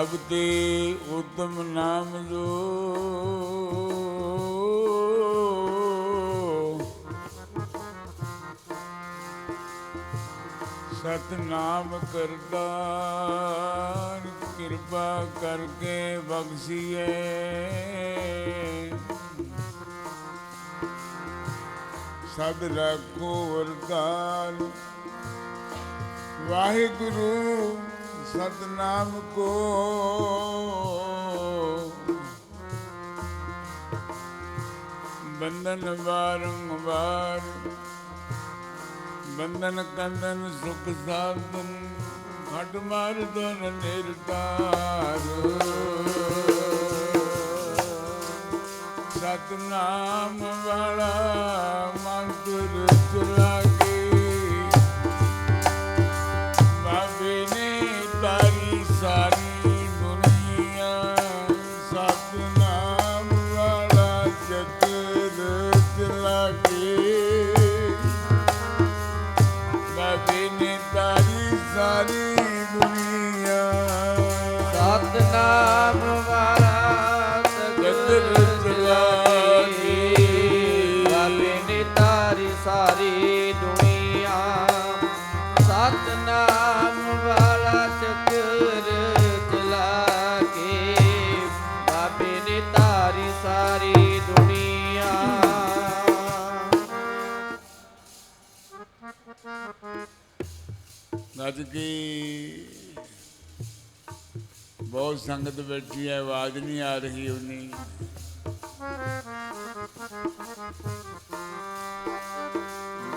ਸਭ ਤੇ ਉਤਮ ਨਾਮ ਜੋ ਸਤਨਾਮ ਕਰਤਾ ਕਿਰਪਾ ਕਰਕੇ ਬਖਸ਼ੀਏ ਸਦ ਰੱਖੋ ਵਰਦਾਨ। ਵਾਹਿਗੁਰੂ ਸਤਨਾਮ ਕੋ। ਬੰਧਨ ਬਾਰੰਬਾਰ ਬੰਧਨ ਕੰਦਨ ਸੁਖ ਸਾਧਨ ਖਟ ਮਾਰ ਦੋਨ ਨਿਰਤਾਰ। ਸਤਨਾਮ ਵਾਲਾ ਮੰਤਰ ਚਲਾਗੇ ਬਾਬੇ ਨੇ ਗੱਜ ਕੀ ਬਹੁਤ ਸੰਗਤ ਬੈਠੀ ਹੈ ਆਵਾਜ਼ ਨਹੀਂ ਆ ਰਹੀ ਉਨੀ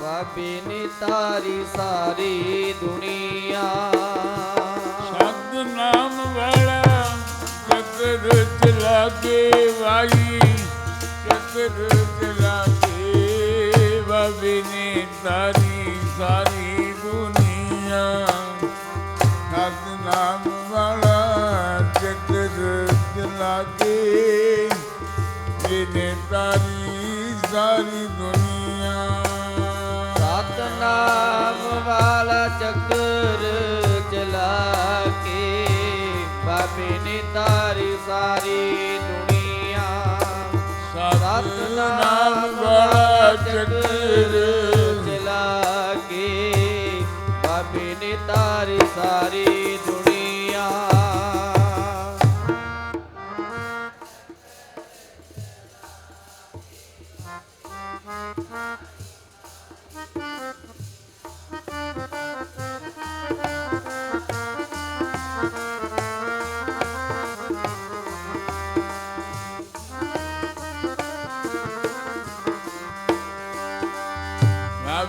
ਬਾਬੇ ਨੇ ਤਾਰੀ ਸਾਰੀ ਦੁਨੀਆ। ਸਤਨਾਮ ਵਾਲਾ ਚੱਕਰ ਚਲਾ ਕੇ ਵਾਈ ਚੱਕਰ ਚਲਾ ਸਤਨਾਮ ਵਾਲਾ ਚੱਕਰ ਚਲਾ ਕੇ ਇਹਨੇ ਤਾਰੀ ਸਾਰੀ ਦੁਨੀਆ। ਸਤਨਾਮ ਵਾਲਾ ਚੱਕਰ ਚਲਾ ਕੇ ਬਾਬੇ ਨੇ ਤਾਰੀ ਸਾਰੀ ਦੁਨੀਆ। ਸਤਨਾਮ ਵਾਲਾ ਚੱਕਰ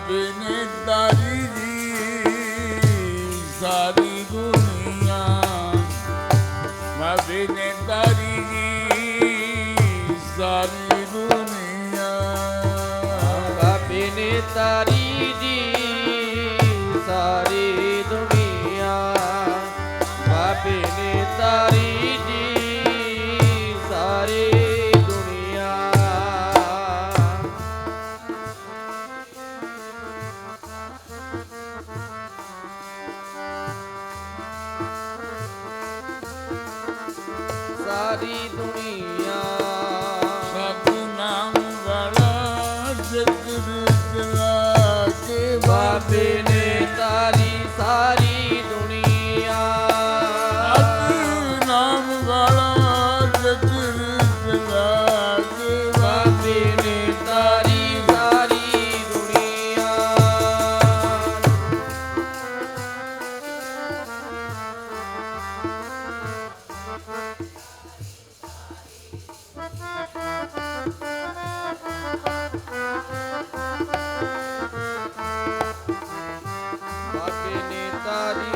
ਬਾਬੇ ਨੇ ਤਾਰੀ ਸਾਰੀ ਦੁਨੀਆ ਬਾਬੇ ਨੇ ਤਾਰੀ ਜੀ ਸਾਰੀ ਦੁਨੀਆ ਬਾਬੇ ਨੇ ਤਾਰੀ ਦੀ ਦੁਨੀਆ। ਸਭ ਨਾਮ ਵਾਲਾ ਜ਼ਿਕਰ ਕਰਾ ਕੇ ਬਾਬੇ ਨੇ ਤਾਰੀ ਸਾਰੀ ਦੁਨੀਆ। ਸਭ ਨਾਮ ਵਾਲਾ ਜ਼ਿਕਰ ਕਰਾ ਕੇ ਬਾਬੇ ਨੇ ਤਾਰੀ ਸਾਰੀ ਦੁਨੀਆ। Thank you. Hari